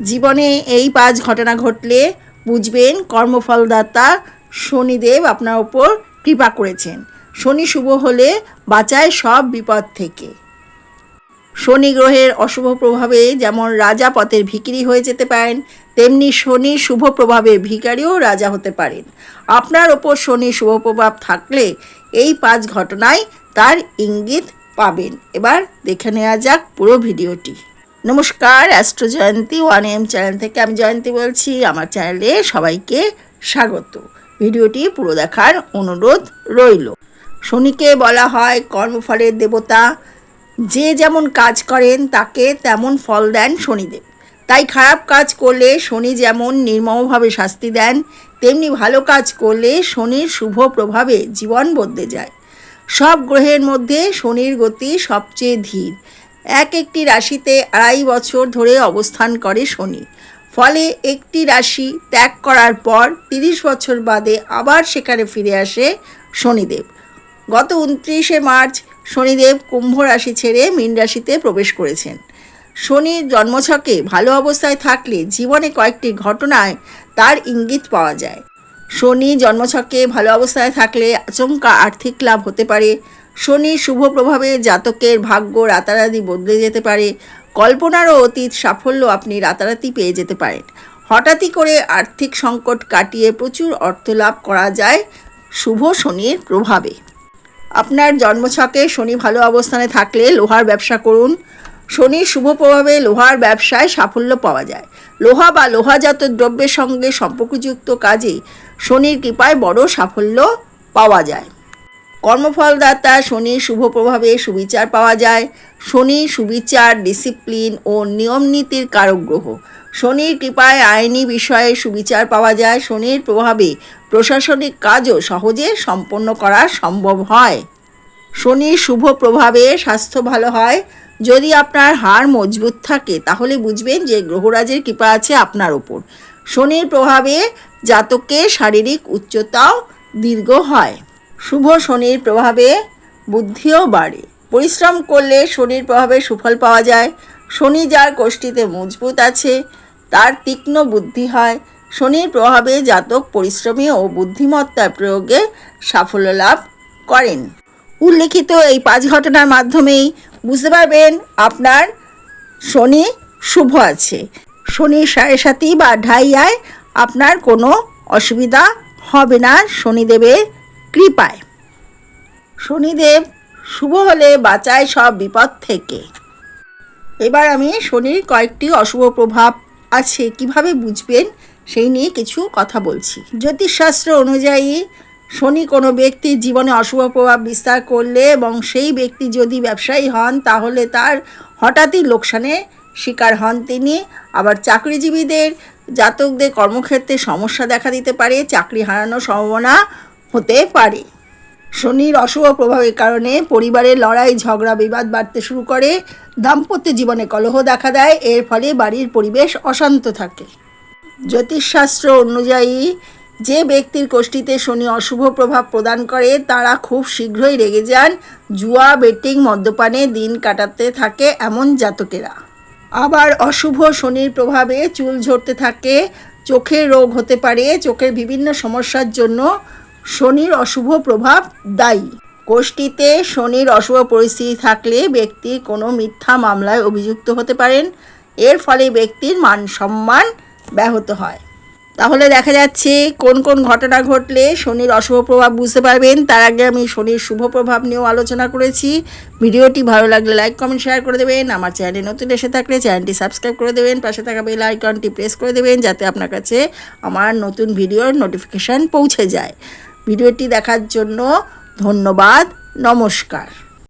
জীবনে এই পাঁচ ঘটনা ঘটলে বুঝবেন কর্মফলদাতা শনিদেব আপনার ওপর কৃপা করেছেন। শনি শুভ হলে বাঁচায় সব বিপদ থেকে। শনি গ্রহের অশুভ প্রভাবে যেমন রাজা পথের ভিকিরি হয়ে যেতে পারেন, তেমনি শনি শুভ প্রভাবে ভিকারিও রাজা হতে পারেন। আপনার ওপর শনি শুভ প্রভাব থাকলে এই পাঁচ ঘটনায় তার ইঙ্গিত পাবেন। এবার দেখে নেওয়া যাক পুরো ভিডিওটি। নমস্কার astro Jayanti one M channel থেকে আমি জয়ন্তী বলছি। আমার চ্যানেলে সবাইকে স্বাগত। ভিডিওটি পুরো দেখার অনুরোধ রইল। শনিকে বলা হয় কর্মফলের দেবতা। যে যেমন কাজ করেন, তাকে তেমন ফল দেন শনিদেব। তাই খারাপ কাজ করলে শনি যেমন নির্মমভাবে শাস্তি দেন, তেমনি ভালো কাজ করলে শনির শুভ প্রভাবে জীবন বদলে যায়। সব গ্রহের মধ্যে শনির গতি সবচেয়ে ধীর। এক একটি রাশিতে আড়াই বছর ধরে অবস্থান করে শনি। ফলে একটি রাশি ত্যাগ করার পর তিরিশ বছর বাদে আবার সেখানে ফিরে আসে শনিদেব। গত উনত্রিশে মার্চ শনিদেব কুম্ভ রাশি ছেড়ে মীন রাশিতে প্রবেশ করেছেন। শনির জন্মছকে ভালো অবস্থায় থাকলে জীবনে কয়েকটি ঘটনায় তার ইঙ্গিত পাওয়া যায়। শনি জন্মছকে ভালো অবস্থায় থাকলে আচমকা আর্থিক লাভ হতে পারে শনির শুভ প্রভাবে জাতকের ভাগ্য রাতারাতি বদলে যেতে পারে। কল্পনারও অতীত সাফল্য আপনি রাতারাতি পেয়ে যেতে পারেন। হঠাৎই করে আর্থিক সংকট কাটিয়ে প্রচুর অর্থ লাভ করা যায় শুভ শনির প্রভাবে। আপনার জন্মছকে শনি ভালো অবস্থানে থাকলে লোহার ব্যবসা করুন। শনির শুভ প্রভাবে লোহার ব্যবসায় সাফল্য পাওয়া যায়। লোহা বা লোহাজাত দ্রব্যের সঙ্গে সম্পর্কযুক্ত কাজে শনির কৃপায় বড় সাফল্য পাওয়া যায়। কর্মফলদাতা শনির শুভ প্রভাবে সুবিচার পাওয়া যায়। শনি সুবিচার ডিসিপ্লিন ও নিয়ম নীতির কারক গ্রহ। শনির কৃপায় আইনি বিষয়ে সুবিচার পাওয়া যায়। শনির প্রভাবে প্রশাসনিক কাজও সহজে সম্পন্ন করা সম্ভব হয়। শনির শুভ প্রভাবে স্বাস্থ্য ভালো হয়। যদি আপনার হাড় মজবুত থাকে, তাহলে বুঝবেন যে গ্রহরাজের কৃপা আছে আপনার ওপর। শনির প্রভাবে জাতকের শারীরিক উচ্চতাও দীর্ঘ হয়। শুভ শনির প্রভাবে বুদ্ধিও বাড়ে। পরিশ্রম করলে শনির প্রভাবে সুফল পাওয়া যায়। শনি যার কোষ্ঠীতে মজবুত আছে, তার তীক্ষ্ণ বুদ্ধি হয়। শনির প্রভাবে জাতক পরিশ্রমী ও বুদ্ধিমত্তার প্রয়োগে সাফল্য লাভ করেন। উল্লেখিত এই পাঁচ ঘটনার মাধ্যমেই বুঝতে পারবেন আপনার শনি শুভ আছে। শনির সাড়ে সাথী বা ঢাইয়ায় আপনার কোনো অসুবিধা হবে না। শনিদেবের কৃপায়। শনিদেব শুভ হলে বাঁচায় সব বিপদ থেকে। এবার আমি শনির কয়েকটি অশুভ প্রভাব আছে, কীভাবে বুঝবেন সেই নিয়ে কিছু কথা বলছি। জ্যোতিষশাস্ত্র অনুযায়ী শনি কোনো ব্যক্তির জীবনে অশুভ প্রভাব বিস্তার করলে এবং সেই ব্যক্তি যদি ব্যবসায়ী হন, তাহলে তার হঠাৎই লোকসানে শিকার হন তিনি। আবার চাকরিজীবীদের, জাতকদের কর্মক্ষেত্রে সমস্যা দেখা দিতে পারে, চাকরি হারানোর সম্ভাবনা হতে পারে। শনির অশুভ প্রভাবের কারণে পরিবারের লড়াই, ঝগড়া, বিবাদ বাড়তে শুরু করে। দাম্পত্য জীবনে কলহ দেখা দেয়, এর ফলে বাড়ির পরিবেশ অশান্ত থাকে। জ্যোতিষশাস্ত্র অনুযায়ী, যে ব্যক্তির কোষ্ঠীতে শনি অশুভ প্রভাব প্রদান করে, তারা খুব শীঘ্রই রেগে যান। জুয়া, বেটিং, মদ্যপানে দিন কাটাতে থাকে এমন জাতকেরা। আবার অশুভ শনির প্রভাবে চুল ঝরতে থাকে। চোখের রোগ হতে পারে। চোখের বিভিন্ন সমস্যার জন্য শনির অশুভ প্রভাব দায়ী। কোষ্ঠীতে শনির অশুভ পরিস্থিতি থাকলে ব্যক্তি কোনো মিথ্যা মামলায় অভিযুক্ত হতে পারেন। এর ফলে ব্যক্তির মান সম্মান ব্যাহত হয়। তাহলে দেখা যাচ্ছে কোন কোন ঘটনা ঘটলে শনির অশুভ প্রভাব বুঝতে পারবেন। তার আগে আমি শনির শুভ প্রভাব নিয়েও আলোচনা করেছি। ভিডিওটি ভালো লাগলে লাইক কমেন্ট শেয়ার করে দেবেন। আমার চ্যানেলে নতুন এসে থাকলে চ্যানেলটি সাবস্ক্রাইব করে দেবেন। পাশে থাকা বেল আইকনটি প্রেস করে দেবেন যাতে আপনার কাছে আমার নতুন ভিডিওর নোটিফিকেশান পৌঁছে যায়। ভিডিওটি দেখার জন্য ধন্যবাদ নমস্কার।